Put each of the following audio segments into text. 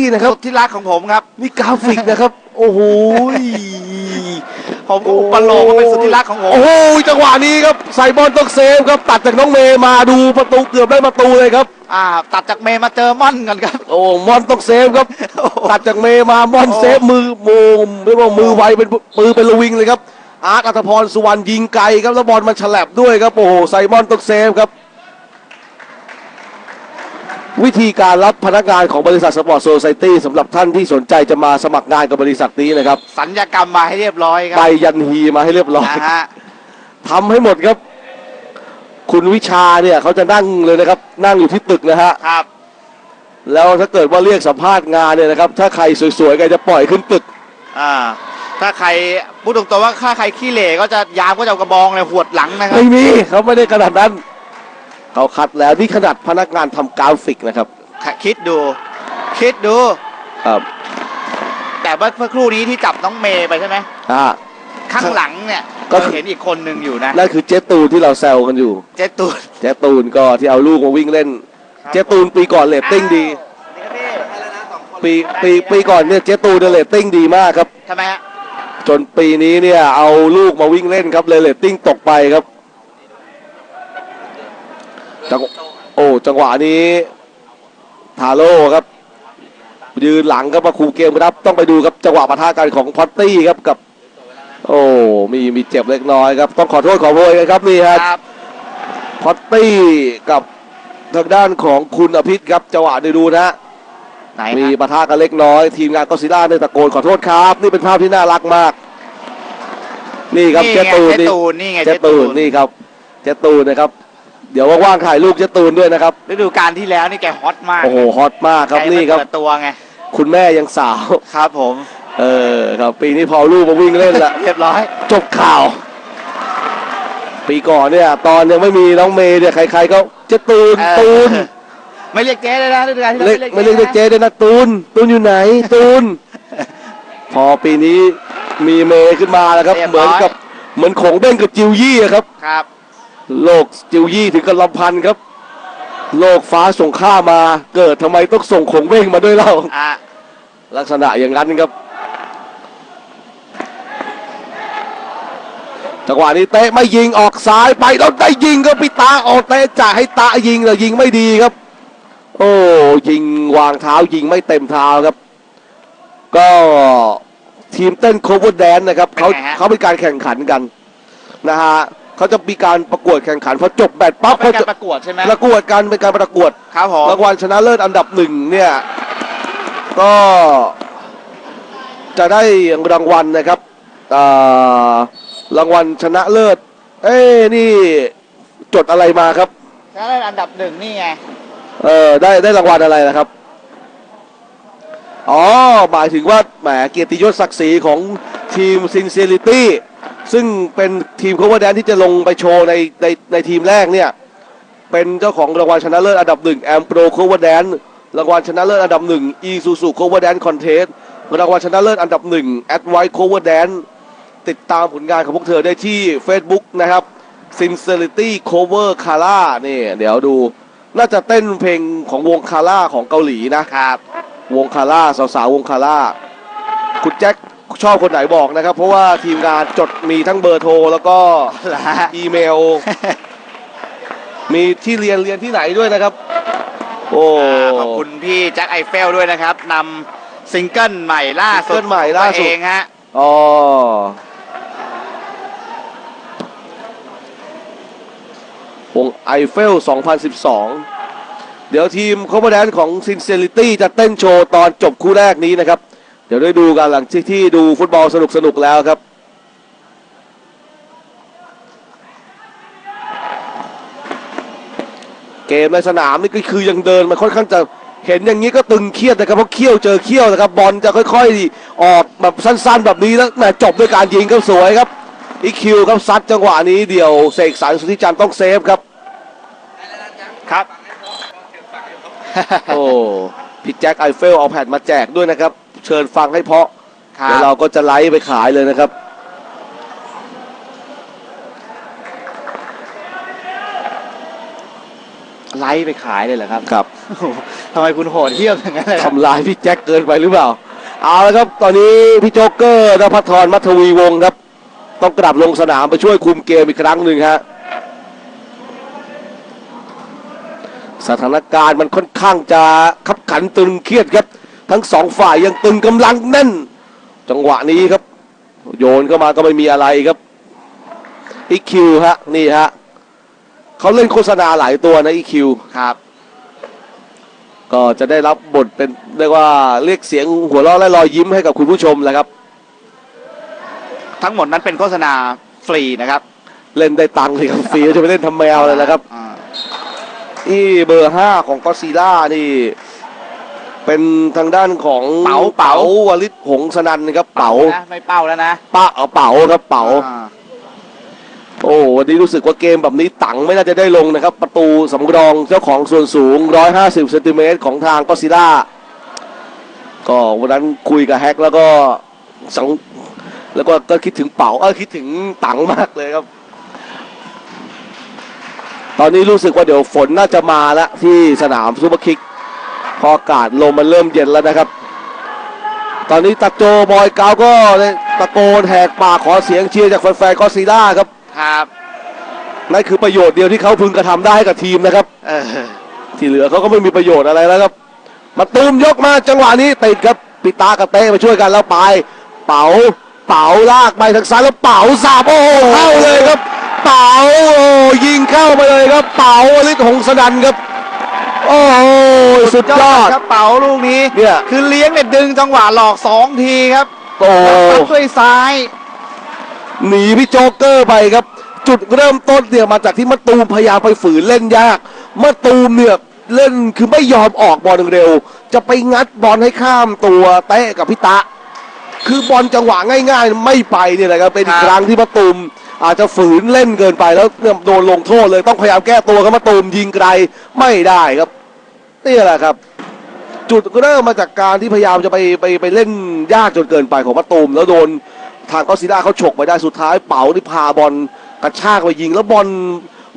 นี่นะครับสุดที่รักของผมครับ นี่กราฟิกนะครับ โอ้โหยผมอุปโลกว่าเป็นสุดที่รักของผมโอ้โหจังหวะนี้ครับใส่บอลต้องเซฟครับ ตัดจากน้องเมย์มาดูประตูเกือบได้ประตูเลยครับ อ่า ตัดจากเมย์มาเจอม่อนกันครับ โอ้มอนต้องเซฟครับโอ้โหตัดจากเมย์มามอนโอ้เซฟมือโมมเรียกว่ามือไวเป็นมือเป็นระวิงเลยครับอาร์ตอัธพรสุวรรณยิงไกลครับแล้วบอลมันฉลับด้วยครับโอ้โหไซมอนต้องเซฟครับ วิธีการรับพนักงานของบริษัทสปอร์ตโซซ i ตี้สำหรับท่านที่สนใจจะมาสมัครงานกับบริษัทนี้นะครับสัญญากรรมมาให้เรียบร้อยครัไปยันฮีมาให้เรียบร้อยนะฮะทำให้หมดครับ คุณวิชาเนี่ยเขาจะนั่งเลยนะครับ นั่งอยู่ที่ตึกนะฮะครับ แล้วถ้าเกิดว่าเรียกสัมภาษณ์งานเนี่ยนะครับ ถ้าใครสวยๆก็จะปล่อยขึ้นตึก อ่า ถ้าใครพูดตรงๆว่าถ้าใครขี้เหร่ก็จะยามก็จะเอากระบองเลยหวดหลังนะครับ ไม่มีเขาไม่ได้ขนาดนั้น เขาคัดแล้วนี่ขนาดพนักงานทำกราฟิกนะครับ คิดดู คิดดู ครับแต่เมื่อครู่นี้ที่จับน้องเมย์ไปใช่ไหมอ่า ข้างหลังเนี่ยก็ก็เห็นอีกคนหนึ่งอยู่นะนั่นคือเจตูนที่เราแซวกันอยู่ เจ๊ตูนเจตูนก็ที่เอาลูกมาวิ่งเล่น เจตูนปีก่อนเรตติ้งดี ปีปีปีก่อนเนี่ยเจตูนเนี่ยเรตติ้งดีมากครับ ทำไมฮะจนปีนี้เนี่ยเอาลูกมาวิ่งเล่นครับเลยเรตติ้งตกไปครับ จังโอ้จังหวะนี้ทาโร่ครับ ยืนหลังครับมาคูเกมครับ ต้องไปดูครับจังหวะปะทะกันของพอตตี้ครับกับ โอ้มีมีเจ็บเล็กน้อยครับ ต้องขอโทษขอโพยกันครับนี่ฮะครับพอตตี้กับทางด้านของคุณอภิษครับจังหวะนี้ดูนะฮะไหนมีฮะปะทะกันเล็กน้อย ทีมงานก็ซิล่าเนี่ยตะโกนขอโทษครับ นี่เป็นภาพที่น่ารักมาก นี่ครับนี่เจไงตูนเจ๊นี่ตูนนี่ไงเจตูนนี่ครับเจตูนนะครับ เดี๋ยวว่างๆถ่ายรูปเจตูนด้วยนะครับ ฤดูกาลที่แล้วนี่แกฮอตมากโอ้โหฮอตมากครับแกนี่ครับเปิดตัวไง คุณแม่ยังสาว ครับผม เออครับปีนี้พอลูกมาวิ่งเล่นละ เรียบร้อย จบข่าว ปีก่อนเนี่ย ตอนยังไม่มีน้องเมย์เนี่ยใครๆก็เจตูนเออ ตูนไม่เรียกเจ๊เลยนะฤดูกาลที่เรีแล้ยวกไม่เรียกเจ๊ด้วยนะตูนตูนอยู่ไหน ตูน พอปีนี้มีเมย์ขึ้นมาแล้วครับ เหมือนกับเหมือนของเบ้งกับจิวยี่อะครับ ครับ โลกจิวยี่ถึงกับลำพันธ์ครับ โลกฟ้าส่งข้ามา เกิดทำไมต้องส่งของเบ้งมาด้วยเล่าอะลักษณะอย่างนั้นครับจังหวะนี้เตะไม่ยิงออกซ้ายไปแล้วได้ยิงก็ปิตาออกเตะจ่าให้ตายิงแต่ยิงไม่ดีครับ โอ้ยิงวางเท้ายิงไม่เต็มเท้าครับ ก็ทีมเต้นโคเวอร์แดนนะครับเขาเขาเป็นการแข่งขันกันนะฮะ เขาจะมีการประกวดแข่งขันพอจบแบตปั๊บเป็นเขาการจะประกวดใช่ไหมประกวดกันเป็นการประกวด ครับผมรางวัลชนะเลิศอันดับหนึ่งเนี่ย ก็จะได้รางวัลนะครับอ่ารางวัลชนะเลิศ เอ้นี่จดอะไรมาครับชนะเลิศอันดับหนึ่งนี่ไง เออได้ได้รางวัลอะไรนะครับ อ๋อหมายถึงว่าแหมเกียรติยศศักดิ์ศรีของทีม Sincerity ซึ่งเป็นทีม cover dance ที่จะลงไปโชว์ในในในทีมแรกเนี่ย เป็นเจ้าของรางวัลชนะเลิศอันดับหนึ่งแอมโปร cover dance รางวัลชนะเลิศอันดับหนึ่ง Isuzu cover dance contest รางวัลชนะเลิศอันดับหนึ่ง Advice cover dance ติดตามผลงานของพวกเธอได้ที่ Facebook นะครับ Sincerity cover Kala นี่ เดี๋ยวดู น่าจะเต้นเพลงของวงคาร่าของเกาหลีนะครับ วงคาร่าสาวๆวงคาร่าคุณแจ็คชอบคนไหนบอกนะครับ เพราะว่าทีมงานจดมีทั้งเบอร์โทรแล้วก็ละฮะอีเมล มีที่เรียนเรียนที่ไหนด้วยนะครับ โอ้ขอบคุณพี่แจ็คไอเฟลด้วยนะครับนำซิงเกิลใหม่ล่าสุดซิงเกิลใหม่ล่าสุดเองฮะอ๋อวงไอเฟล 2012 เดี๋ยวทีมคอม b บ d แดนของ Sincerity จะเต้นโชว์ตอนจบคู่แรกนี้นะครับ เดี๋ยวได้ดูกันหลังที่ที่ดูฟุตบอลสนุกสนุกแล้วครับ เกมในสนามนี่ก็คือยังเดินมาค่อนข้างจะเห็นอย่างนี้ก็ตึงเครียดนะครับเพราะเขี้ยวเจอเขี้ยวนะครับบอลจะค่อยๆ ออกแบบสั้นๆ แบบนี้แล้วแหมจบด้วยการยิงครับสวยครับอีคิวครับซัดจังหวะนี้เดี่ยวเสกสรรสุธิจันทร์ต้องเซฟครับครับ โอ้พี่แจ็คไอเฟลเอาแผ่นมาแจกด้วยนะครับ เชิญฟังให้เพาะครัเดี๋ยวบเราก็จะไลฟ์ไปขายเลยนะครับรไลฟ์ไปขายเลยเหรอครับครับโอ้โหทำไมคุณโหดเหี้ยมอย่างนั้นเลยครับ ทำลายพี่แจ็คเกินไปหรือเปล่า เอาละครับ ตอนนี้พี่โจ๊กเกอร์นภัทรมัทวีวงศ์ครับ ต้องกลับลงสนามไปช่วยคุมเกมอีกครั้งหนึ่งฮะ สถานการณ์มันค่อนข้างจะขับขันตึงเครียดครับ ทั้งสองฝ่ายยังตึงกำลังแน่น จังหวะนี้ครับ โยนเข้ามาก็ไม่มีอะไรครับอีคิวฮะนี่ฮะเขาเล่นโฆษณาหลายตัวนะอีคิวครับ ก็จะได้รับบทเป็นเรียกว่าเรียกเสียงหัวเราะและรอยยิ้มให้กับคุณผู้ชมแหละครับ ทั้งหมดนั้นเป็นโฆษณาฟรีนะครับ เล่นได้ตังค์เลยครับฟรีจะไปเล่นทำแมวเลยนะครับอ่า นี่เบอร์ห้าของก็ซีล่านี่ เป็นทางด้านของเป๋าเป๋าวลิศหงสนันนะครับเป๋านะไม่เป้าแล้วนะป้าเอาเป๋าครับเป๋าอ่โอ้วันนี้รู้สึกว่าเกมแบบนี้ตังค์ไม่น่าจะได้ลงนะครับ ประตูสำรองเจ้าของส่วนสูง 150เซนติเมตรของทางก็ซิล่าก็วันนั้นคุยกับแฮกแล้วก็สังแล้วก็ก็คิดถึงเป๋าเออคิดถึงตังค์มากเลยครับ ตอนนี้รู้สึกว่าเดี๋ยวฝนน่าจะมาแล้วที่สนามซูเปอร์คิก พออากาศลมมันเริ่มเย็นแล้วนะครับ ตอนนี้ตะโจบอยเกาก็ตะโกนแหกปากขอเสียงเชียร์จากแฟนๆก็ซีล่าครับครับนั่นคือประโยชน์เดียวที่เขาพึงกระทำได้ให้กับทีมนะครับเออที่เหลือเขาก็ไม่มีประโยชน์อะไรแล้วครับ มาตูมยกมาจังหวะนี้ติดครับปิตากับเต้มาช่วยกันแล้วไป เป๋าเป๋าลากไปทางซ้ายแล้วเป๋าสาบโอ้โหเข้าเลยครับ เป๋าโอ้ยิงเข้าไปเลยครับเป๋าวลิศหงสนันครับ โอ้โหสุดยอดครับเป๋าลูกนี้เนี่ยคือเลี้ยงเนี่ยดึงจังหวะหลอกสองทีครับโอ้แล้วตัดด้วยซ้าย หนีพี่โจ๊กเกอร์ไปครับ จุดเริ่มต้นเนี่ยมาจากที่มะตูมพยายามไปฝืนเล่นยากมะตูมเนี่ยเล่นคือไม่ยอมออกบอลเร็ว จะไปงัดบอลให้ข้ามตัวเตะกับพี่ตะ คือบอลจังหวะง่าย ๆ ไม่ไปเนี่ยนะครับเป็นอีกครับครั้งที่มะตูม อาจจะฝืนเล่นเกินไปแล้วโดนลงโทษเลยต้องพยายามแก้ตัวครับมะตูมยิงไกลไม่ได้ครับนี่แหละครับ จุดเริ่มมาจากการที่พยายามจะไปไปไปเล่นยากจนเกินไปของมะตูมแล้วโดนทางก็ซิด้าเขาฉกไปได้สุดท้ายเป๋าที่พาบอลกระชากไปยิงแล้วบอล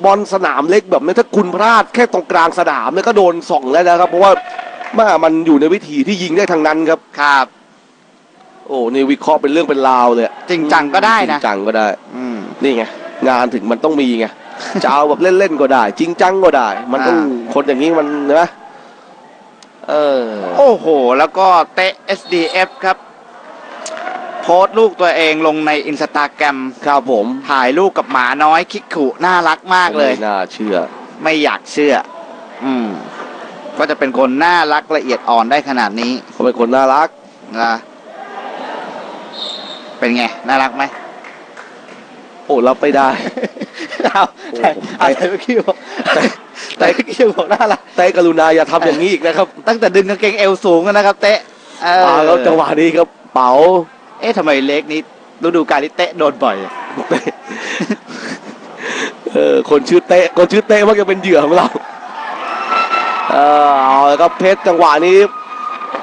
บอลสนามเล็กแบบนี้ถ้าคุณพลาดแค่ตรงกลางสนามเนี่ยก็โดนส่องแล้วนะครับ เพราะว่าแม่มันอยู่ในวิถีที่ยิงได้ทางนั้นครับครับ โอ้นี่วิเคราะห์เป็นเรื่องเป็นราวเลยอะจริงจังก็ได้จรินะงจังก็ได้ อืม นี่ไงงานถึงมันต้องมีไง จะเอาแบบเล่นๆก็ได้ จริงจังก็ได้ มันต้องอ่า คนอย่างนี้มันนะเออ โอ้โห แล้วก็เตะ SDF ครับ โพสต์ลูกตัวเองลงในอินสตาแกรมครับผมถ่ายรูปกับหมาน้อยคิกขุน่ารักมากเลย ไม่น่าเชื่อ ไม่อยากเชื่อ อืม ก็จะเป็นคนน่ารักละเอียดอ่อนได้ขนาดนี้เขาเป็นคนน่ารัก นะ เป็นไง น่ารักไหมโอ้รับไม่ได้ เอาโอ้แต่ผมแต่เมื่อกี้บอกแต่แต่เมื่อกี้บอกน่ารักแต่กรุณาอย่าทำอย่างนี้อีกนะครับตั้งแต่ดึงกางเกงเอวสูงนะครับ เตะเออมาแล้วจังหวะนี้ครับเป๋า เอ๊ะทำไมเล็กนี้ฤดูกาลนี้เตะโดนบ่อยเตะเออคนชื่อเตะคนชื่อเตะมักจะเป็นเหยื่อของเรา เออเอาละครับเพชรจังหวะนี้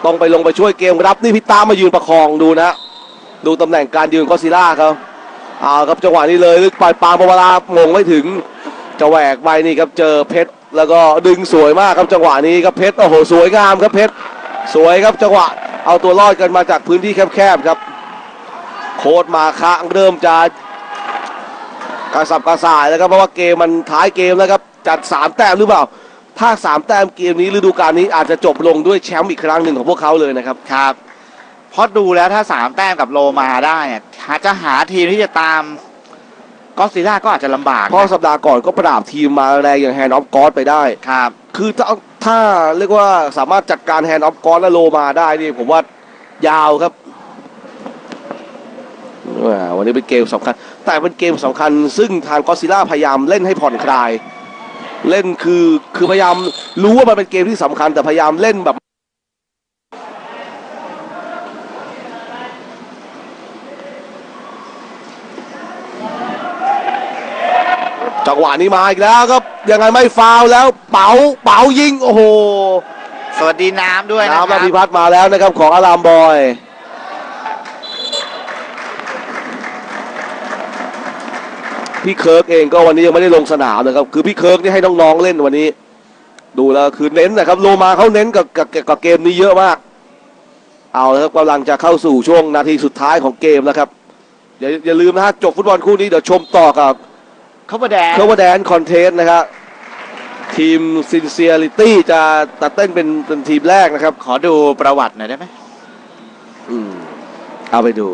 ต้องไปลงไปช่วยเกมรับนี่พี่ตามมายืนประคองดูนะ ดูตำแหน่งการยืนก็ซิล่าเขาเอาครับจังหวะนี้เลยลึกไปปาปวารามงไม่ถึงจะแหวกไปนี่ครับเจอเพชรแล้วก็ดึงสวยมากครับจังหวะนี้ครับเพชรโอ้โหสวยงามครับเพชรสวยครับจังหวะเอาตัวรอดกันมาจากพื้นที่แคบๆครับ โค้ดมาคะเริ่มจะกระสับกระส่ายแล้วครับเพราะว่าเกมมันท้ายเกมแล้วครับจัดสามแต้มหรือเปล่า ถ้าสามแต้มเกมนี้ฤดูกาลนี้อาจจะจบลงด้วยแชมป์อีกครั้งหนึ่งของพวกเขาเลยนะครับครับ เพราะดูแล้วถ้าสามแต้มกับโลมาได้เนี่ยหาจะหาทีมที่จะตามก็ซิล่าก็อาจจะลำบากเพราะสัปดาห์ก่อนก็ปราบทีมมาแรงอย่างแฮนด์ออฟกอสไปได้ ครับ คือถ้าถ้าเรียกว่าสามารถจัดการแฮนด์ออฟกอสและโลมาได้นี่ผมว่ายาวครับแหม่วันนี้เป็นเกมสำคัญ แต่เป็นเกมสำคัญ ซึ่งทางกอซิล่าพยายามเล่นให้ผ่อนคลาย เล่นคือคือพยายามรู้ว่ามันเป็นเกมที่สำคัญแต่พยายามเล่นแบบ งหวะนี้มาอีกแล้วครับยังไงไม่ฟาวล์แล้วเป๋าเป๋ายิงโอ้โหสวัสดีน้ำด้วยนะคน้ำรันาบพิพัฒน์มาแล้วนะครับของอารามบอยพี่เคิร์กเองก็วันนี้ยังไม่ได้ลงสนามนะครับ คือพี่เคิร์กนี่ให้น้องๆเล่นวันนี้ ดูแล้วคือเน้นนะครับโลมาเขาเน้นกับกับกับกับเกมนี้เยอะมาก เอาละครับกำลังจะเข้าสู่ช่วงนาทีสุดท้ายของเกมแล้วครับอย่าอย่าลืมนะฮะจบฟุตบอลคู่นี้เดี๋ยวชมต่อกับ เขาประแดงเคอร์วแดนคอนเทสนะครับทีม Sincerity จะตัดเต้นเป็นเป็นทีมแรกนะครับ ขอดูประวัติหน่อยได้ไหมอืมเอาไปดู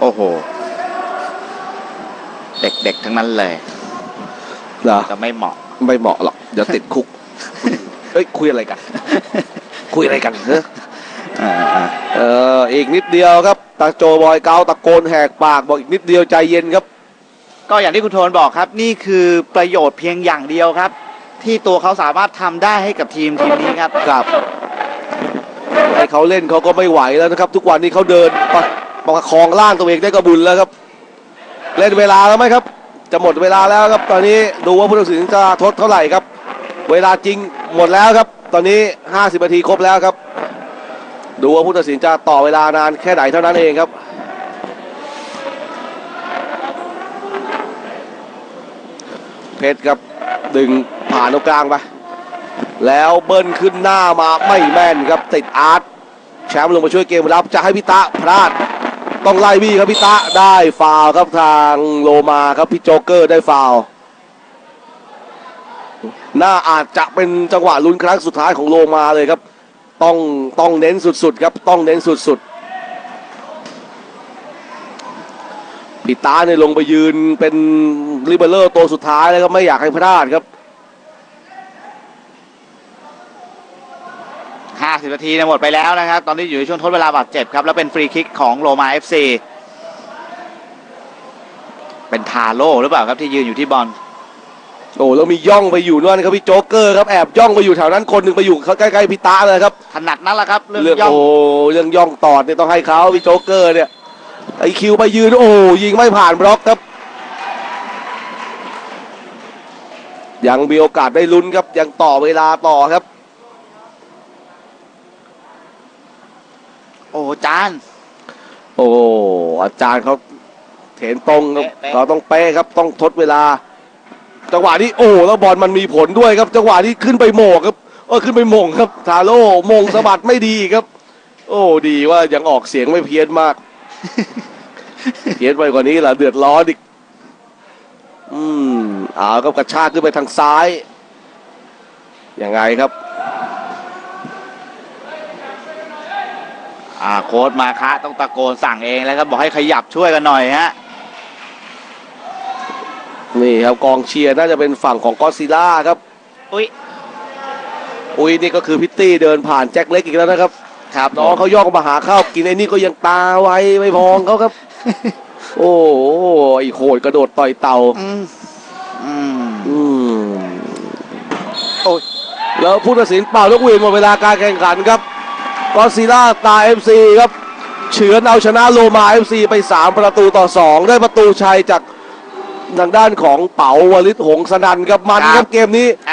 โอ้โห เด็กๆทั้งนั้นเลยเหรอจะไม่เหมาะ ไม่เหมาะหรอก เดี๋ยวติดคุก เฮ้ย คุยอะไรกัน คุยอะไรกันเฮ้ยอ่าเอออีกนิดเดียวครับตาโจบอยเกาตะโกนแหกปากบอกอีกนิดเดียวใจเย็นครับๆก็อย่างที่คุณโทนบอกครับ นี่คือประโยชน์เพียงอย่างเดียวครับ ที่ตัวเขาสามารถทำได้ให้กับทีมทีมนี้ครับครับให้เขาเล่นเขาก็ไม่ไหวแล้วนะครับ ทุกวันนี้เขาเดินประประคองร่างตัวเองได้กระบุญแล้วครับ เล่นเวลาแล้วไหมครับ จะหมดเวลาแล้วครับ ตอนนี้ดูว่าผู้ตัดสินจะทดเท่าไหร่ครับ เวลาจริงหมดแล้วครับ ตอนนี้ 50นาทีครบแล้วครับ ดูว่าผู้ตัดสินจะต่อเวลานานแค่ไหนเท่านั้นเองครับเพชรครับดึงผ่านตรงกลางไปแล้วเบิ้ลขึ้นหน้ามาไม่แม่นครับติดอาร์ตแชมป์ลงมาช่วยเกมรับจะให้พิตะพลาด ต้องไล่บี้ครับพิตะได้ฟาวครับทางโลมาครับพี่โจ๊กเกอร์ได้ฟาว น่าอาจจะเป็นจังหวะลุ้นครั้งสุดท้ายของโลมาเลยครับ ต้องต้องเน้นสุดๆครับต้องเน้นสุดๆพิตาเนี่ยลงไปยืนเป็นลิเบร์เลอร์ตัวสุดท้ายแล้วก็ไม่อยากให้พลาดครับ50นาทีเนี่ยหมดไปแล้วนะครับ ตอนนี้อยู่ในช่วงทดเวลาบาดเจ็บครับ แล้วเป็นฟรีคิกของโรมา FC เป็นทาโร่หรือเปล่าครับที่ยืนอยู่ที่บอล โอ้แล้วมีย่องไปอยู่นั่นครับพี่โจ๊กเกอร์ครับแอบย่องไปอยู่แถวนั้นคนหนึ่งไปอยู่ใกล้ๆพี่ตาเลยครับถนัดนั่นแหละครับเรื่องเรื่องย่องโอ้เรื่องย่องตอดเนี่ยต้องให้เขาพี่โจ๊กเกอร์เนี่ยไอคิวไปยืนโอ้ยิงไม่ผ่านบล็อกครับ ยังมีโอกาสได้ลุ้นครับ ยังต่อเวลาต่อครับ โอ้จานโอ้อาจารย์เขาเถนตรงครับเป๊ะๆเราต้องเป๊ะครับต้องทดเวลา จังหวะนี้โอ้แล้วบอลมันมีผลด้วยครับ จังหวะที่ขึ้นไปโมกครับเออขึ้นไปมงครับทาโร่มงสะบัดไม่ดีครับ โอ้ดีว่ายังออกเสียงไม่เพี้ยนมาก เพี้ยนไปกว่านี้ล่ะเดือดร้อนอีกอืมเอาครับกระชากขึ้นไปทางซ้ายยังไงครับอ่าโค้ดมาคะต้องตะโกนสั่งเองแล้วครับบอกให้ขยับช่วยกันหน่อยฮะ นี่ครับกองเชียร์น่าจะเป็นฝั่งของกอดซิลล่าครับ อุ้ยอุ้ยนี่ก็คือพิตตี้เดินผ่านแจ็คเล็กอีกแล้วนะครับครับน้องเขาย่องมาหาข้าวกินไอ้นี่ก็ยังตาไวไม่พองเขาครับ โอ้โหไอ้โหดกระโดดต่อยเต่าอืมอืมอืมโอ้ยแล้วผู้ตัดสินเป่าลูกหวีดหมดเวลาการแข่งขันครับกอซิล่าตาเอฟซีครับเฉือนเอาชนะโลมาเอฟซีไป 3 ประตูต่อ 2 ได้ประตูชัยจาก ทางด้านของเป๋าวลิศหงสนันครับมันครับเกมนี้